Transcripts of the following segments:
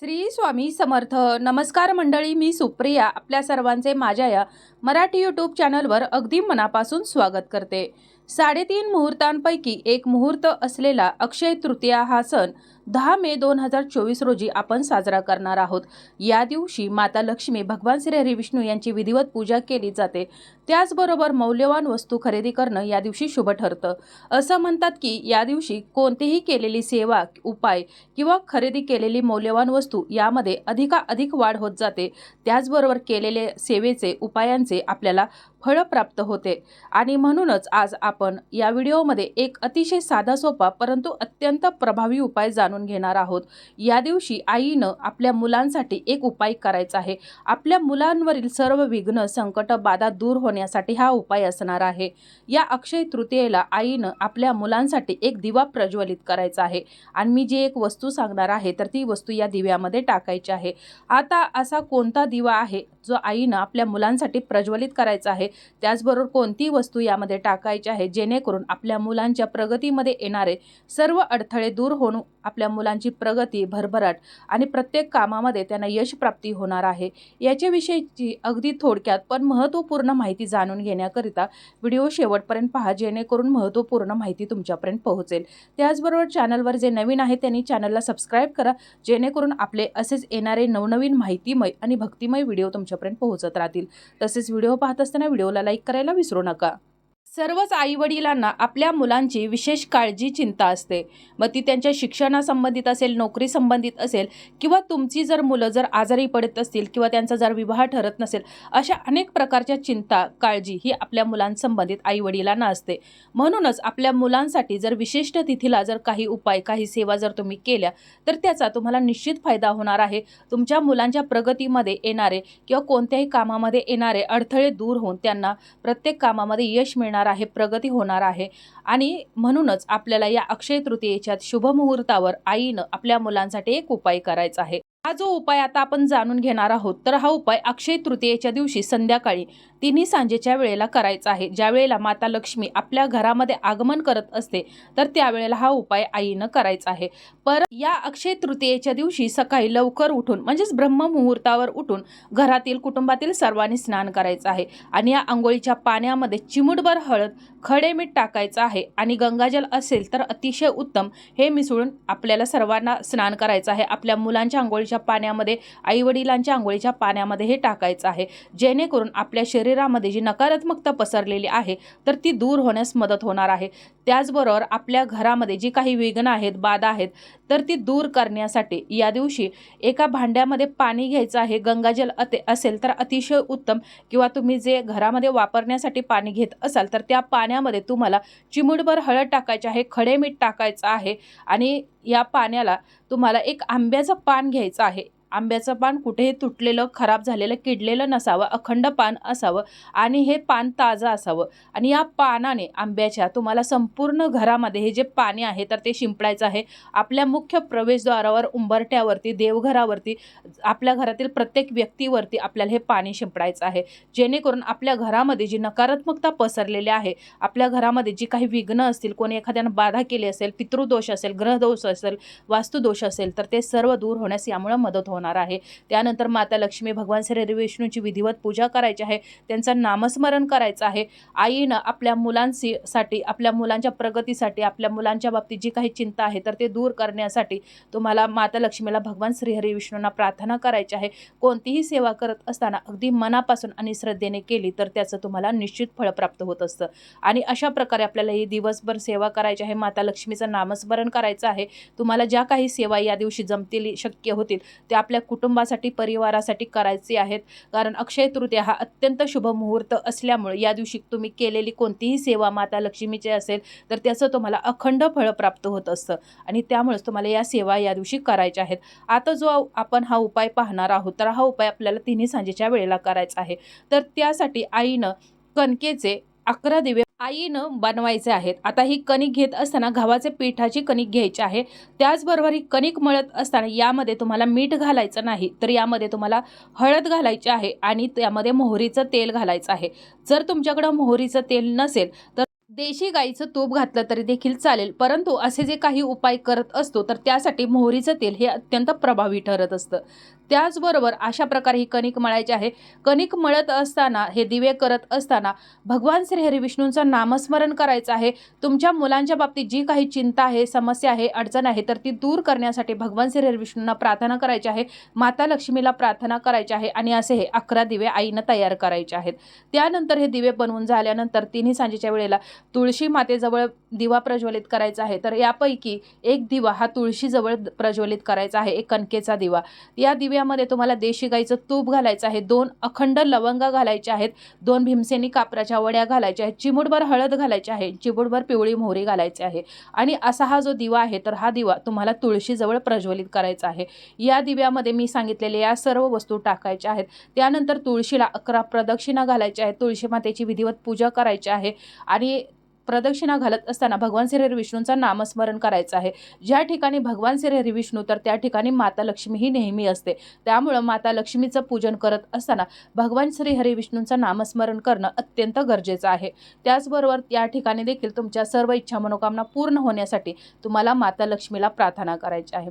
श्री स्वामी समर्थ. नमस्कार मंडळी मी सुप्रिया. आपल्या सर्वांचे माझ्या या मराठी यूट्यूब चॅनलवर अगदी मनापासून स्वागत करते. साडेतीन मुहूर्तांपैकी एक मुहूर्त असलेला अक्षय तृतीया हा सण दहा मे दोन हजार चोवीस रोजी आपण साजरा करणार आहोत. या दिवशी माता लक्ष्मी भगवान श्री हरी विष्णू यांची विधिवत पूजा केली जाते. त्याचबरोबर मौल्यवान वस्तू खरेदी करणं या दिवशी शुभ ठरतं. असं म्हणतात की या दिवशी कोणतीही केलेली सेवा उपाय किंवा खरेदी केलेली मौल्यवान वस्तू यामध्ये अधिकाधिक वाढ होत जाते. त्याचबरोबर केलेले सेवेचे उपायांचे आपल्याला फळ प्राप्त होते. आणि म्हणूनच आज आपण या व्हिडिओमध्ये एक अतिशय साधा सोपा परंतु अत्यंत प्रभावी उपाय जाणून घेणार आहोत. या दिवशी आईनं आपल्या मुलांसाठी एक उपाय करायचा आहे. आपल्या मुलांवरील सर्व विघ्न संकट बाधा दूर होण्यासाठी हा उपाय असणार आहे. या अक्षय तृतीयेला आईनं आपल्या मुलांसाठी एक दिवा प्रज्वलित करायचा आहे. आणि मी जी एक वस्तू सांगणार आहे तर ती वस्तू या दिव्यामध्ये टाकायची आहे. आता असा कोणता दिवा आहे जो आईनं आपल्या मुलांसाठी प्रज्वलित करायचा आहे? त्याचबरोबर कोणती वस्तू यामध्ये टाकायची आहे जेणेकरून आपल्या मुलांच्या प्रगतीमध्ये येणारे सर्व अडथळे दूर होऊन आपल्या मुलांची प्रगती भरभराट आणि प्रत्येक कामामध्ये त्यांना यश प्राप्ती होणार आहे. याच्याविषयीची अगदी थोडक्यात पण महत्त्वपूर्ण माहिती जाणून घेण्याकरिता व्हिडिओ शेवटपर्यंत पहा जेणेकरून महत्त्वपूर्ण माहिती तुमच्यापर्यंत पोहोचेल. त्याचबरोबर चॅनलवर जे नवीन आहे त्यांनी चॅनलला सबस्क्राईब करा जेणेकरून आपले असेच येणारे नवनवीन माहितीमय आणि भक्तिमय व्हिडिओ तुमच्यापर्यंत पोहोचत राहतील. तसेच व्हिडिओ पाहत असताना व्हिडिओला लाईक करायला विसरू नका. सर्वच आईवडिलांना आपल्या मुलांची विशेष काळजी चिंता असते. मग ती त्यांच्या शिक्षणासंबंधित असेल नोकरी संबंधित असेल किंवा तुमची जर मुलं जर आजारी पडत असतील किंवा त्यांचा जर विवाह ठरत नसेल अशा अनेक प्रकारच्या चिंता काळजी ही आपल्या मुलांसंबंधित आईवडिलांना असते. म्हणूनच आपल्या मुलांसाठी जर विशिष्ट तिथीला जर काही उपाय काही सेवा जर तुम्ही केल्या तर त्याचा तुम्हाला निश्चित फायदा होणार आहे. तुमच्या मुलांच्या प्रगतीमध्ये येणारे किंवा कोणत्याही कामामध्ये येणारे अडथळे दूर होऊन त्यांना प्रत्येक कामामध्ये यश मिळणार आहे प्रगती होणार आहे. आणि म्हणूनच आपल्याला या अक्षय तृतीयेच्या शुभ मुहूर्तावर आईनं आपल्या मुलांसाठी एक उपाय करायचा आहे. हा जो उपाय आता आपण जाणून घेणार आहोत तर हा उपाय अक्षय तृतीयेच्या दिवशी संध्याकाळी तिन्ही सांजेच्या वेळेला करायचा आहे. ज्या वेळेला माता लक्ष्मी आपल्या घरामध्ये आगमन करत असते तर त्यावेळेला हा उपाय आईनं करायचा आहे. पर या अक्षय तृतीयेच्या दिवशी सकाळी लवकर उठून म्हणजेच ब्रह्म मुहूर्तावर उठून घरातील कुटुंबातील सर्वांनी स्नान करायचं आहे. आणि या आंघोळीच्या पाण्यामध्ये चिमुटभर हळद खडे मीठ टाकायचं आहे. आणि गंगाजल असेल तर अतिशय उत्तम हे मिसळून आपल्याला सर्वांना स्नान करायचं आहे. आपल्या मुलांच्या आंघोळीच्या पाण्यामध्ये आईवडिलांच्या आंघोळीच्या पाण्यामध्ये हे टाकायचं आहे. जेणेकरून आपल्या शरीरामध्ये जी नकारात्मकता पसरलेली आहे तर ती दूर होण्यास मदत होणार आहे. त्याचबरोबर आपल्या घरामध्ये जी काही विघ्न आहेत बाधा आहेत तर ती दूर करण्यासाठी या दिवशी एका भांड्यामध्ये पाणी घ्यायचं आहे. गंगाजल अते असेल तर अतिशय उत्तम किंवा तुम्ही जे घरामध्ये वापरण्यासाठी पाणी घेत असाल तर त्या पाण्यामध्ये तुम्हाला चिमुटभर हळद टाकायची आहे खडे मीठ टाकायचं आहे आणि या पाण्याला तुम्हाला एक आंब्याचं पान घ्यायचं आहे. आंब्याचं पान कुठेही तुटलेलं खराब झालेलं किडलेलं नसावं अखंड पान असावं आणि हे पान ताजं असावं. आणि या पानाने आंब्याच्या तुम्हाला संपूर्ण घरामध्ये हे जे पाने आहे तर ते शिंपडायचं आहे. आपल्या मुख्य प्रवेशद्वारावर उंबरट्यावरती देवघरावरती आपल्या घरातील प्रत्येक व्यक्तीवरती आपल्याला हे पाणी शिंपडायचं आहे. जेणेकरून आपल्या घरामध्ये जी नकारात्मकता पसरलेली आहे आपल्या घरामध्ये जी काही विघ्न असतील कोणी एखाद्यानं बाधा केली असेल पितृदोष असेल ग्रहदोष असेल वास्तुदोष असेल तर ते सर्व दूर होण्यास यामुळे मदत होणार आहे. त्यानंतर माता लक्ष्मी भगवान श्री विष्णूची विधिवत पूजा करायची आहे. त्यांचं नामस्मरण करायचं आहे. आईनं आपल्या मुलांशी साठी आपल्या मुलांच्या प्रगतीसाठी आपल्या मुलांच्या बाबतीत जी काही चिंता आहे तर ते दूर करण्यासाठी तुम्हाला माता लक्ष्मीला भगवान श्रीहरी विष्णूंना प्रार्थना करायची आहे. कोणतीही सेवा करत असताना अगदी मनापासून आणि श्रद्धेने केली तर त्याचं तुम्हाला निश्चित फळ प्राप्त होत असतं. आणि अशा प्रकारे आपल्याला ही दिवसभर सेवा करायची आहे. माता लक्ष्मीचं नामस्मरण करायचं आहे. तुम्हाला ज्या काही सेवा या दिवशी जमतील शक्य होतील त्या आपल्या कुटुंबासाठी परिवारासाठी करायचे आहेत. कारण अक्षय तृतीया हा अत्यंत शुभ मुहूर्त असल्यामुळे या दिवशी तुम्ही केलेली कोणतीही सेवा माता लक्ष्मीची असेल तर त्याचं तुम्हाला अखंड फळ प्राप्त होत असतं. आणि त्यामुळेच तुम्हाला या सेवा या दिवशी करायच्या आहेत. आता जो आपण हा उपाय पाहणार आहोत तर हा उपाय आपल्याला तिन्ही सांजेच्या वेळेला करायचा आहे. तर त्यासाठी आईनं कणकेचे अकरा दिवे आईनं बनवायचे आहेत. आता ही कणिक घेत असताना गव्हाचे पिठाची कणिक घ्यायची आहे. त्याचबरोबर ही कणिक मळत असताना यामध्ये तुम्हाला मीठ घालायचं नाही तर यामध्ये तुम्हाला हळद घालायची आहे आणि त्यामध्ये मोहरीचं तेल घालायचं आहे. जर तुमच्याकडं मोहरीचं तेल नसेल तर देशी गाईचं तूप घातलं तरी देखील चालेल. परंतु असे जे काही उपाय करत असतो तर त्यासाठी मोहरीचं तेल हे अत्यंत प्रभावी ठरत असतं. त्याचबरोबर अशा प्रकारे ही कणिक मळायची आहे. कणिक मळत असताना हे दिवे करत असताना भगवान श्रीहरी विष्णूंचं नामस्मरण करायचं आहे. तुमच्या मुलांच्या बाबतीत जी काही चिंता आहे समस्या आहे अडचण आहे तर ती दूर करण्यासाठी भगवान श्रीहरी विष्णूंना प्रार्थना करायची आहे. माता लक्ष्मीला प्रार्थना करायची आहे आणि असे हे अकरा दिवे आईनं तयार करायचे आहेत. त्यानंतर हे दिवे बनवून झाल्यानंतर तिन्ही सांजेच्या वेळेला तुळशी मातेजवळ दिवा प्रज्वलित करायचा आहे. तर यापैकी एक दिवा हा तुळशीजवळ प्रज्वलित करायचा आहे. एक कणकेचा दिवा. या दिव्यामध्ये तुम्हाला देशी गाईचं तूप घालायचं आहे. दोन अखंड लवंग घालायचे आहेत. दोन भीमसेनी कापराच्या वड्या घालायच्या आहेत. चिमुटभर हळद घालायची आहे. चिमुटभर पिवळी मोहरी घालायची आहे. आणि असा हा जो दिवा आहे तर हा दिवा तुम्हाला तुळशीजवळ प्रज्वलित करायचा आहे. या दिव्यामध्ये मी सांगितलेले या सर्व वस्तू टाकायच्या आहेत. त्यानंतर तुळशीला अकरा प्रदक्षिणा घालायच्या आहेत. तुळशी मातेची विधिवत पूजा करायची आहे. आणि प्रदक्षिणा घालत असताना भगवान श्री हरी नामस्मरण करायचं आहे. ज्या ठिकाणी भगवान श्री हरी विष्णू तर त्या ठिकाणी माता लक्ष्मी ही नेहमी असते. त्यामुळं माता लक्ष्मीचं पूजन करत असताना भगवान श्री हरी विष्णूंचं नामस्मरण करणं अत्यंत गरजेचं आहे. त्याचबरोबर या ठिकाणी देखील तुमच्या सर्व इच्छा मनोकामना पूर्ण होण्यासाठी तुम्हाला माता लक्ष्मीला प्रार्थना करायची आहे.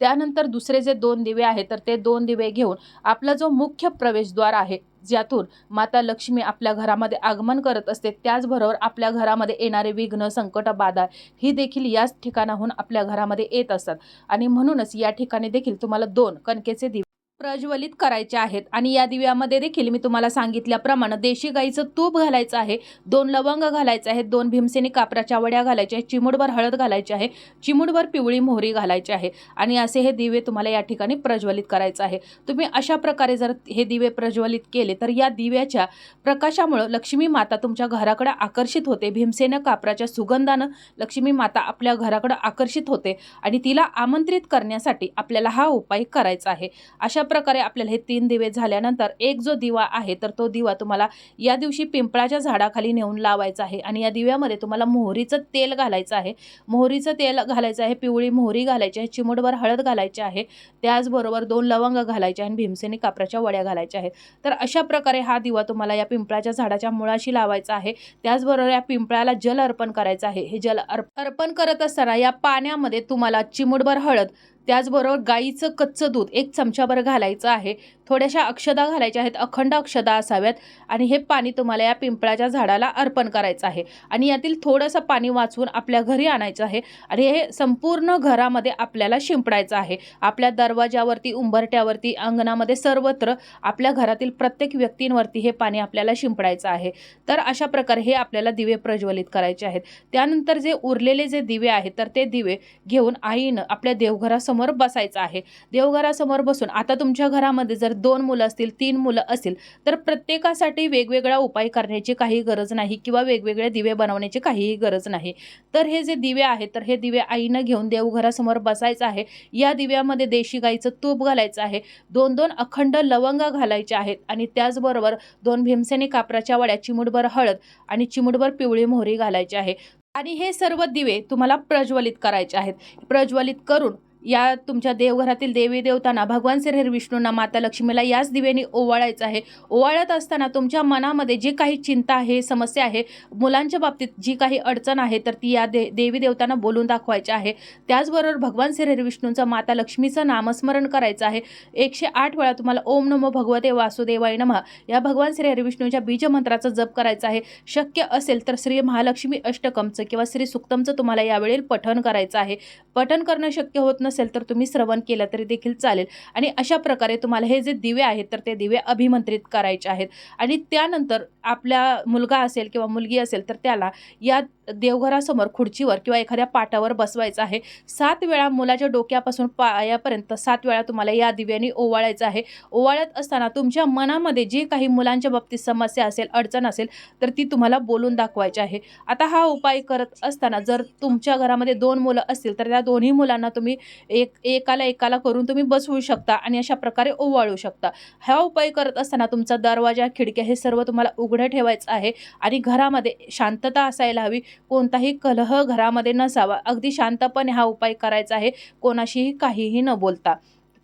त्यानंतर दुसरे जे दोन दिवे आहेत तर ते दोन दिवे घेऊन आपला जो मुख्य प्रवेशद्वार आहे ज्यातून माता लक्ष्मी आपल्या घरामध्ये आगमन करत असते त्याचबरोबर आपल्या घरामध्ये येणारे विघ्न संकट बाधा ही देखील याच ठिकाणाहून आपल्या घरामध्ये येत असतात. आणि म्हणूनच या ठिकाणी देखील तुम्हाला दोन कणकेचे दिवे प्रज्वलित करायचे आहेत. आणि या दिव्यामध्ये देखील मी तुम्हाला सांगितल्याप्रमाणे देशी गाईचं तूप घालायचं आहे दोन लवंग घालायचे आहेत दोन भीमसेनी कापराच्या वड्या घालायच्या आहेत चिमूटभर हळद घालायची आहे चिमूटभर पिवळी मोहरी घालायची आहे आणि असे हे दिवे तुम्हाला या ठिकाणी प्रज्वलित करायचं आहे. तुम्ही अशा प्रकारे जर हे दिवे प्रज्वलित केले तर या दिव्याच्या प्रकाशामुळं लक्ष्मी माता तुमच्या घराकडे आकर्षित होते. भीमसेन कापराच्या सुगंधानं लक्ष्मी माता आपल्या घराकडे आकर्षित होते आणि तिला आमंत्रित करण्यासाठी आपल्याला हा उपाय करायचा आहे. अशा प्रकारे आपल्याला हे तीन दिवे झाल्यानंतर एक जो दिवा आहे तर तो दिवा तुम्हाला या दिवशी पिंपळाच्या झाडाखाली नेऊन लावायचा आहे आणि या दिव्यामध्ये तुम्हाला मोहरीचं तेल घालायचं आहे. मोहरीचं तेल घालायचं आहे पिवळी मोहरी घालायची आहे चिमूटभर हळद घालायची आहे त्याचबरोबर दोन लवंग घालायचे आणि भीमसेनी कापराच्या वड्या घालायच्या आहेत. तर अशा प्रकारे हा दिवा तुम्हाला या पिंपळाच्या झाडाच्या मुळाशी लावायचा आहे. त्याचबरोबर या पिंपळाला जल अर्पण करायचं आहे. हे जल अर्पण करत असताना या पाण्यामध्ये तुम्हाला चिमूटभर हळद त्याचबरोबर गाईचं कच्चं दूध एक चमच्याभर घालायचं आहे. थोड्याशा अक्षदा घालायच्या आहेत. अखंड अक्षदा असाव्यात. आणि हे पाणी तुम्हाला या पिंपळाच्या झाडाला अर्पण करायचं आहे. आणि यातील थोडंसं पाणी वाचवून आपल्या घरी आणायचं आहे. आणि हे संपूर्ण घरामध्ये आपल्याला शिंपडायचं आहे. आपल्या दरवाजावरती उंबरट्यावरती अंगणामध्ये सर्वत्र आपल्या घरातील प्रत्येक व्यक्तींवरती हे पाणी आपल्याला शिंपडायचं आहे. तर अशा प्रकारे हे आपल्याला दिवे प्रज्वलित करायचे आहेत. त्यानंतर जे उरलेले जे दिवे आहेत तर ते दिवे घेऊन आईनं आपल्या देवघरासमोर बसायचं आहे. देवघरासमोर बसून आता तुमच्या घरामध्ये जर दोन मुलं असतील तीन मुलं असतील तर प्रत्येकासाठी वेगवेगळा उपाय करण्याची काही गरज नाही किंवा वेगवेगळे दिवे बनवण्याची काहीही गरज नाही. तर हे जे दिवे आहेत तर हे दिवे आईनं घेऊन देवघरासमोर बसायचं आहे. या दिव्यामध्ये देशी गाईचं तूप घालायचं आहे. दोन दोन अखंड लवंग घालायचे आहेत आणि त्याचबरोबर दोन भीमसेनी कापराच्या वड्या चिमुटभर हळद आणि चिमुटभर पिवळी मोहरी घालायची आहे. आणि हे सर्व दिवे तुम्हाला प्रज्वलित करायचे आहेत. प्रज्वलित करून या तुमच्या देवघरातील देवी देवतांना भगवान श्री विष्णूंना माता लक्ष्मीला याच दिव्याने ओवाळायचं आहे. ओवाळत असताना तुमच्या मनामध्ये जी काही चिंता आहे समस्या आहे मुलांच्या बाबतीत जी काही अडचण आहे तर ती या दे देवी देवतांना बोलून दाखवायची आहे. त्याचबरोबर भगवान श्री विष्णूंचं माता लक्ष्मीचं नामस्मरण करायचं आहे. एकशे आठ वेळा तुम्हाला ओम नमो भगवते वासुदेवाय नमः या भगवान श्री हरिविष्णूच्या बीजमंत्राचा जप करायचा आहे. शक्य असेल तर श्री महालक्ष्मी अष्टकमचं किंवा श्री सुक्तमचं तुम्हाला यावेळी पठण करायचं आहे. पठण करणं शक्य होत नसेल तर तुम्ही श्रवण केलं तरी देखील चालेल. आणि अशा प्रकारे तुम्हाला हे जे दिवे आहेत तर ते दिवे अभिमंत्रित करायचे आहेत. आणि त्यानंतर आपल्या मुलगा असेल किंवा मुलगी असेल तर त्याला या देवघरासमोर खुर्चीवर किंवा एखाद्या पाटावर बसवायचं आहे. सात वेळा मुलाच्या डोक्यापासून पायापर्यंत सात वेळा तुम्हाला या दिव्याने ओवाळायचं आहे. ओवाळत असताना तुमच्या मनामध्ये जे काही मुलांच्या बाबतीत समस्या असेल अडचण असेल तर ती तुम्हाला बोलून दाखवायची आहे. आता हा उपाय करत असताना जर तुमच्या घरामध्ये दोन मुलं असतील तर त्या दोन्ही मुलांना तुम्ही एक एकाला एकाला करून तुम्ही बसवू शकता आणि अशा प्रकारे ओवाळू शकता. हा उपाय करत असताना तुमचा दरवाजा खिडक्या हे सर्व तुम्हाला उघडं ठेवायचं आहे आणि घरामध्ये शांतता असायला हवी. कोणताही कलह घरामध्ये नसावा. अगदी शांतपणे हा उपाय करायचा आहे. कोणाशीही काहीही न बोलता.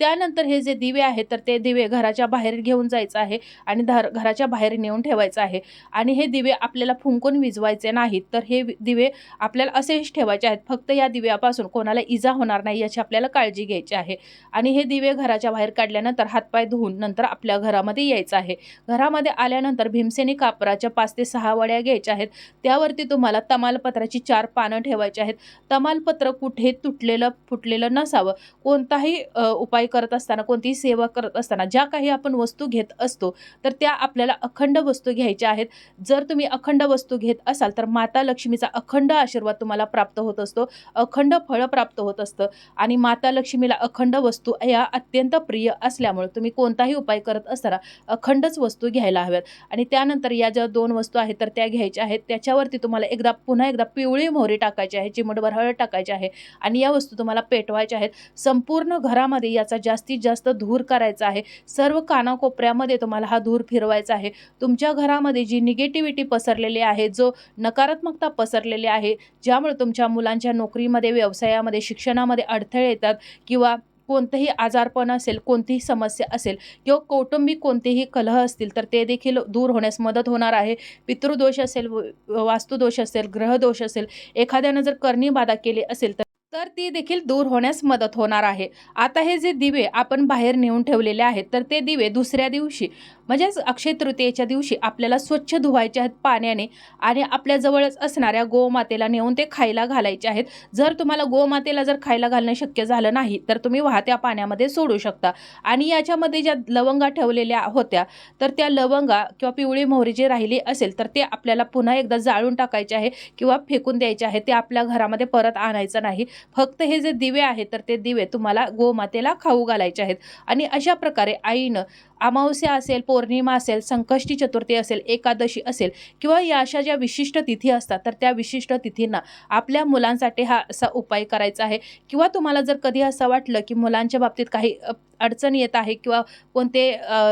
त्यानंतर हे जे दिवे आहेत तर ते दिवे घराच्या बाहेर घेऊन जायचं आहे आणि धर घराच्या बाहेर नेऊन ठेवायचं आहे. आणि हे दिवे आपल्याला फुंकून विजवायचे नाहीत तर हे दिवे आपल्याला असेच ठेवायचे आहेत. फक्त या दिव्यापासून कोणाला इजा होणार नाही याची आपल्याला काळजी घ्यायची आहे. आणि हे दिवे घराच्या बाहेर काढल्यानंतर हातपाय धुवून नंतर आपल्या घरामध्ये यायचं आहे. घरामध्ये आल्यानंतर भीमसेनी कापराच्या पाच ते सहा वड्या घ्यायच्या आहेत. त्यावरती तुम्हाला तमालपत्राची चार पानं ठेवायची आहेत. तमालपत्र कुठे तुटलेलं फुटलेलं नसावं. कोणताही उपाय करत असताना कोणतीही सेवा करत असताना ज्या काही आपण वस्तू घेत असतो तर त्या आपल्याला अखंड वस्तू घ्यायच्या आहेत. जर तुम्ही अखंड वस्तू घेत असाल तर माता लक्ष्मीचा अखंड आशीर्वाद तुम्हाला प्राप्त होत असतो. अखंड फळ प्राप्त होत असतं. आणि माता लक्ष्मीला अखंड वस्तू या अत्यंत प्रिय असल्यामुळे तुम्ही कोणताही उपाय करत असताना अखंडच वस्तू घ्यायला हव्यात. आणि त्यानंतर या ज्या दोन वस्तू आहेत तर त्या घ्यायच्या आहेत. त्याच्यावरती तुम्हाला एकदा पुन्हा एकदा पिवळी मोहरी टाकायची आहे चिमटभर हळद टाकायची आहे. आणि या वस्तू तुम्हाला पेटवायच्या आहेत. संपूर्ण घरामध्ये याचा जास्तीत जास्त धूर करायचा आहे. सर्व कानाकोपऱ्यामध्ये तुम्हाला हा धूर फिरवायचा आहे. तुमच्या घरामध्ये जी निगेटिव्हिटी पसरलेली आहे जो नकारात्मकता पसरलेली आहे ज्यामुळे तुमच्या मुलांच्या नोकरीमध्ये व्यवसायामध्ये शिक्षणामध्ये अडथळे येतात किंवा कोणतंही आजारपण असेल कोणतीही समस्या असेल किंवा कौटुंबिक कोणतेही कलह असतील तर ते देखील दूर होण्यास मदत होणार आहे. पितृदोष असेल व- वास्तुदोष असेल ग्रहदोष असेल एखाद्यानं जर करणी बाधा केली असेल तर तर ती देखील दूर होण्यास मदत होणार आहे. आता हे जे दिवे आपण बाहेर नेऊन ठेवलेले आहेत तर ते दिवे दुसऱ्या दिवशी म्हणजेच अक्षय तृतीयेच्या दिवशी आपल्याला स्वच्छ धुवायचे आहेत पाण्याने आणि आपल्याजवळच असणाऱ्या गोमातेला नेऊन ते खायला घालायचे आहेत. जर तुम्हाला गोमातेला जर खायला घालणं शक्य झालं नाही तर तुम्ही वाहत्या पाण्यामध्ये सोडू शकता. आणि याच्यामध्ये ज्या लवंगा ठेवलेल्या होत्या तर त्या लवंगा किंवा पिवळी मोहरी जी राहिली असेल तर ते आपल्याला पुन्हा एकदा जाळून टाकायचे आहे किंवा फेकून द्यायचे आहे. ते आपल्या घरामध्ये परत आणायचं नाही. फक्त हे जे दिवे आहेत तर ते दिवे तुम्हाला गोमातेला खाऊ घालायचे आहेत. आणि अशा प्रकारे आईनं अमावस्या असेल पौर्णिमा असेल संकष्टी चतुर्थी असेल एकादशी असेल किंवा या अशा ज्या विशिष्ट तिथी असतात तर त्या विशिष्ट तिथींना आपल्या मुलांसाठी हा असा उपाय करायचा आहे. किंवा तुम्हाला जर कधी असं वाटलं की मुलांच्या बाबतीत काही अडचण येत आहे किंवा कोणते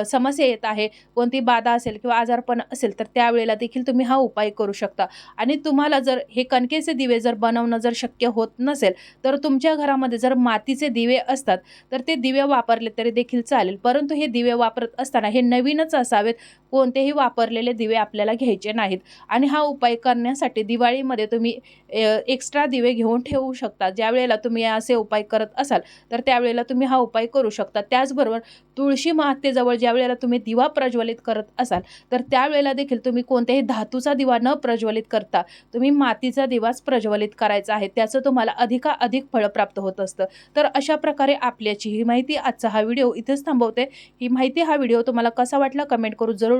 समस्या येत आहे कोणती बाधा असेल किंवा आजारपण असेल तर त्यावेळेला देखील तुम्ही हा उपाय करू शकता. आणि तुम्हाला जर हे कणकेचे दिवे जर बनवणं जर शक्य होत नसेल तर तुमच्या घरामध्ये जर मातीचे दिवे असतात तर ते दिवे वापरले तरी देखील चालेल. परंतु हे दिवे वापर वापरत असताना हे नवीनच असावेत. कोणतेही वापरलेले दिवे आपल्याला घ्यायचे नाहीत. आणि हा उपाय करण्यासाठी दिवाळीमध्ये तुम्ही एक्स्ट्रा दिवे घेऊन ठेवू शकता. ज्या वेळेला तुम्ही असे उपाय करत असाल तर त्यावेळेला तुम्ही हा उपाय करू शकता. त्याचबरोबर तुळशी मातेजवळ ज्यावेळेला तुम्ही दिवा प्रज्वलित करत असाल तर त्यावेळेला देखील तुम्ही कोणत्याही धातूचा दिवा न प्रज्वलित करता तुम्ही मातीचा दिवाच प्रज्वलित करायचा आहे. त्याचं तुम्हाला अधिकाधिक फळ प्राप्त होत असतं. तर अशा प्रकारे आपल्याची ही माहिती आजचा हा व्हिडिओ इथेच थांबवते. ही माहिती हा व्हिडिओ तुम्हाला कसा वाटला कमेंट करू जरूर